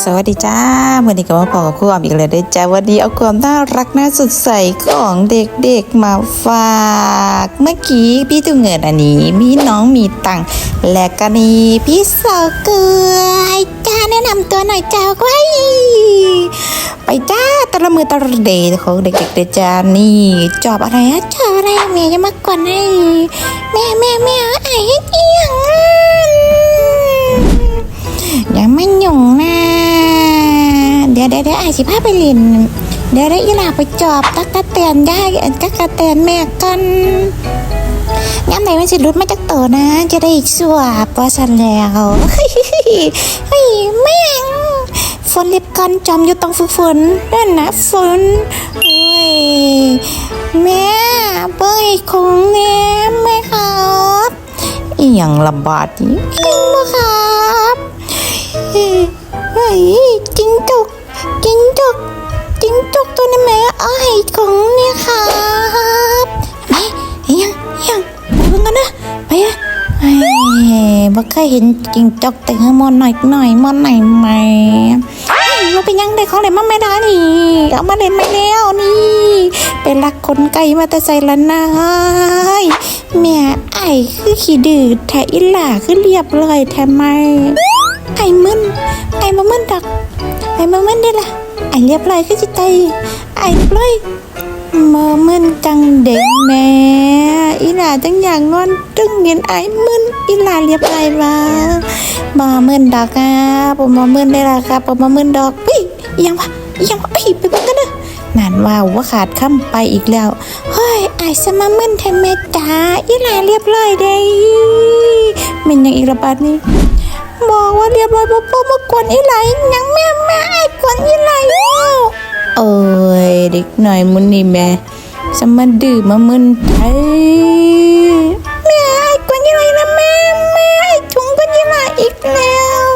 สวัสดีจ้าวันนี้ก็มาพอกับครูออมอีกแล้วด้อจ้าวันนี้เอาความน่ารักน่าสดใสของเด็กๆมาฝากเมื่อกี้พี่ตุงเงินอันนี้มีน้องมีตังค์และก็นี่พี่สาวเกลือจ้าแนะนำตัวหน่อยจ้าไว้ยไปจ้าตะละมือตะละเดย์ของเด็กๆเดจ้านี่จอบอะไรอะจอบอะไรแม่จะมากวนให้แม่แม่แม่อาไอ้ให้เอียงอะอย่ามาหยงนะ เดี๋ยวเดี๋ยวเดี๋ยวไอ้สิพาไปเล่นเดี๋ยวได้อีหลาไปจอบ ตักกะแตนย่ายอันตักกะแตนแม่กันย้ำไหนมันสิรุดมาจากโตนะ จะได้อีกสัวปอสันแล้วเฮ้ยเฮ้ยแม่งฝนเล็บกันจอมอยู่ตรงฝึกฝนนั่นนะฝนเฮ้ยแม่เปิ้ลของแม่แม่ครับ อีหยังลำบาดนี้เองบ่ครับ เอาให้ของเนี่ยครับไปยังยังไปเบิ่งกันนะไปอะไอ้บ่เคยเห็นจริงจกแต่งมอนหน่อยหน่อยมอนไหนไหมเฮ้ยเราไปยังได้ของอะไรมาไม่ได้นี่ เอามาเล่นไม่แล้วนี่ เป็นลักคนไก่มาแต่ใส่ละนายแม่ไอ้คือขี้ดื้อแทอีหล่าคือเรียบร้อยแทไมไอ้มึนไอ้มามึนดักไอ้มามึนได้ละ ไอเรียบร้อยคือจิตใจไอเรียบร้อยมามึนจังเด็กแม่อีหลาจังอย่างนอนตึงเห็นไอ้มึนอีหลาเรียบร้อยว่ามามึนดอกอะผมมามึนได้ละครับผมมามึนดอกพี่ยังวะยังวะพี่ไปบิ่งกันเด้อนั่นว่าว่าขาดคำไปอีกแล้วเฮ้ยไอ้สมามึนแทนแม่จ๋าอีหลาเรียบร้อยเด้เป็นยังอีระบาดนี้บอกว่าเรียบร้อยพ่อพ่อมากวนอีหลายังแม่แม่ ไอ้กวนอีไหลแล้วเอ้ยเด็กหน่อยมุนนี่แม่จะมาดื้อมามึนไทแม่ไอ้กวนอีไหลนะแม่แม่ไอ้ถุงกวนอีไหลอีกแล้ว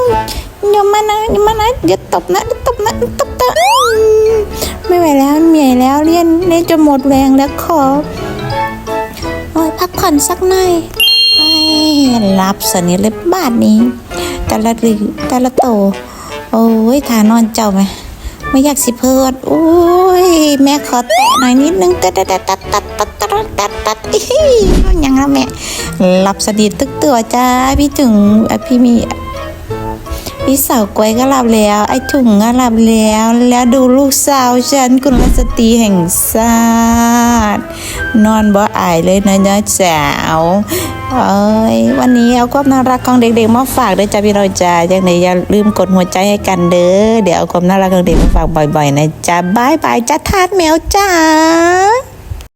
อย่ามานะอย่ามานะอย่าตบนะอย่าตบนะตบตาไม่ไหวแล้วเหนื่อยแล้วเรียนเรียนจนหมดแรงแล้วขอโอ้ยพักผ่อนสักหน่อยไอ้รับสนิทเลยบ้านนี้ แต่ละรีแต่ละโต โอ้ยทานอนเจ้าไหมไม่อยากสิเพิดโอ้ย แม่ขอแตะหน่อยนิดนึงตัดตัดตัดตัดตัดตัดตัดตัดตัดอิ๊ยยังละแม่หลับสนิทตึกตัวจ้า พี่ถึงพี่มี พี่สาวกล้วยก็หลับแล้ว ไอ้ถุงก็หลับแล้ว แล้วดูลูกสาวฉันคุณรัสตรีแห่งชาตินอนบ่อายเลยนะเนาะสาวเอ้ยวันนี้เอาความน่ารักของเด็กๆมาฝากด้อจ้าพี่น้องจ้าอย่างไหนอย่าลืมกดหัวใจให้กันเด้อเดี๋ยวเอาความน่ารักของเด็กมาฝากบ่อยๆนะจ้าบายบายจ้าทาสแมวจ้า